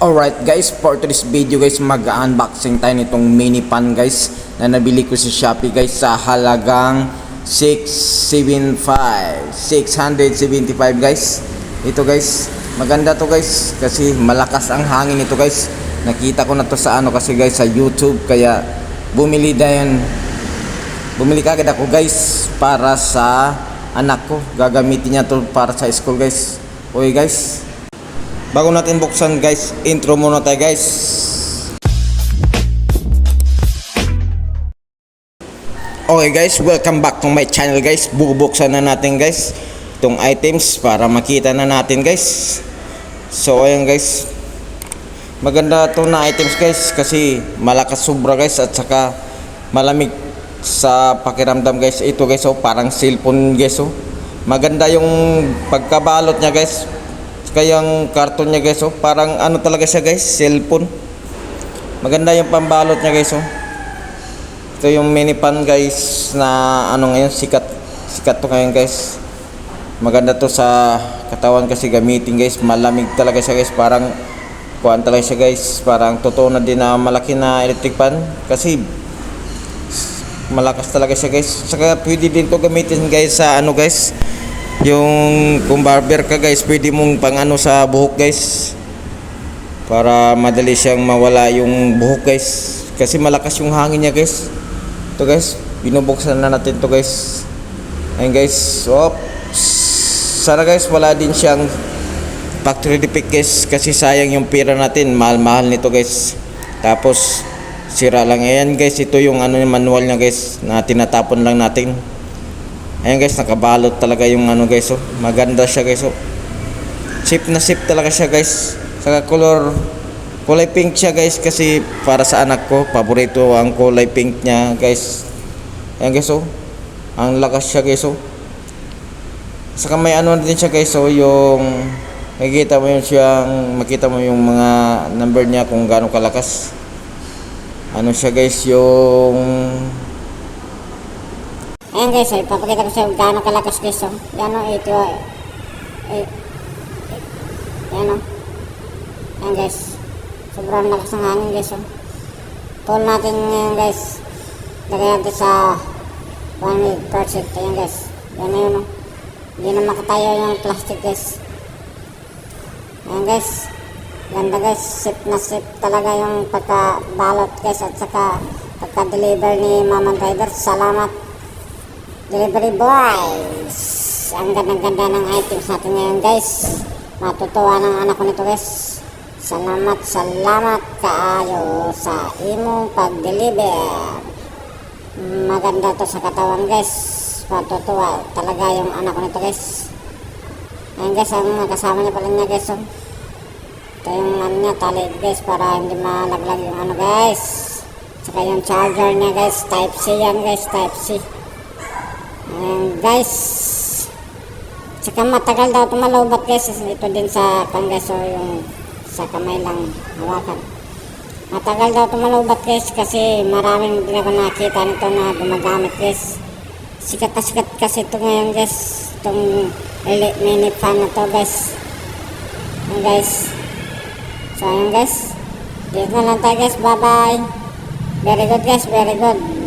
Alright guys, for today's video guys, mag-unboxing tayo nitong mini pan guys na nabili ko sa Shopee guys sa halagang 675 675 guys. Ito guys, maganda to guys kasi malakas ang hangin nito guys. Nakita ko na to sa ano kasi guys sa YouTube kaya bumili na yan. Bumili kagad ako guys para sa anak ko. Gagamitin niya to para sa school guys. Okay guys Bago natin buksan guys, intro muna tayo guys. Okay guys, welcome back to my channel guys. Bubuksan na natin guys itong items para makita na natin guys. So ayan guys. Maganda to na items guys kasi malakas sobra guys at saka malamig sa pakiramdam guys. Ito guys oh, parang cellphone guys oh. Maganda yung pagkabalot niya guys kaya ang karton niya guys oh, parang ano talaga siya guys, cellphone. Maganda yung pambalot niya guys oh. Ito yung mini pan guys na ano ngayon sikat sikat to ngayon guys. Maganda to sa katawan kasi gamitin guys, malamig talaga siya guys, parang kuan talaga siya guys, parang totoo na din na malaki na electric pan kasi malakas talaga siya guys. Saka pwede din to gamitin guys sa ano guys, yung kung barber ka guys pwede mong pang ano sa buhok guys. Para madali siyang mawala yung buhok guys. Kasi malakas yung hangin niya guys. Ito guys binubuksan na natin to guys. Ayun guys. Op. Sana guys wala din siyang factory defect guys. Kasi sayang yung pera natin. Mahal mahal nito guys. Tapos sira lang ayan guys. Ito yung ano yung manual niya guys na tinatapon lang natin Ayan guys, nakabalot talaga yung ano guys oh. Maganda siya guys oh. Sip na sip talaga siya guys. Saka color kulay pink siya guys kasi para sa anak ko, paborito ang kulay pink niya guys. Ayan guys oh. Ang lakas siya guys oh. Saka may ano din siya guys oh, yung makikita mo yun siyang makita mo yung mga number niya kung gaano kalakas. Ano siya guys yung Ayan guys, ay papakita ko sa iyo gaano kalakas guys. Oh. O, ito. Eh, yan o. Ayan guys. Sobrang lakas ng hangin guys. Oh. Pull natin ngayon guys. Lagay natin sa 1%. Ayan guys. Yan na yun o. Hindi na makatayo yung plastic guys. Ayan guys. Ganda guys. Sip na sip talaga yung pagkabalot guys. At saka pagka-deliver ni Mama Driver. Salamat. Delivery boys. Ang ganda-ganda ng items natin ngayon guys. Matutuwa ng anak ko nito guys. Salamat, salamat kaayo sa imong pag-deliver. Maganda to sa katawan guys. Matutuwa talaga yung anak ko nito guys. Ayan guys, ang kasama niya pala niya guys. Oh. Ito yung ano niya, tali guys para hindi malaglag yung ano guys. Saka yung charger niya guys, type C yan guys, type C. Ayan guys. Tsaka matagal daw tumalobat guys. Ito din sa panggaso yung sa kamay lang hawakan. Matagal daw tumalobat guys kasi maraming din ako nakita nito na gumagamit guys. Sikat na sikat kasi ito ngayon guys. Itong mini fan na to guys. Ayan guys. So ayan guys. Dito na lang tayo guys. Bye bye. Very good guys. Very good.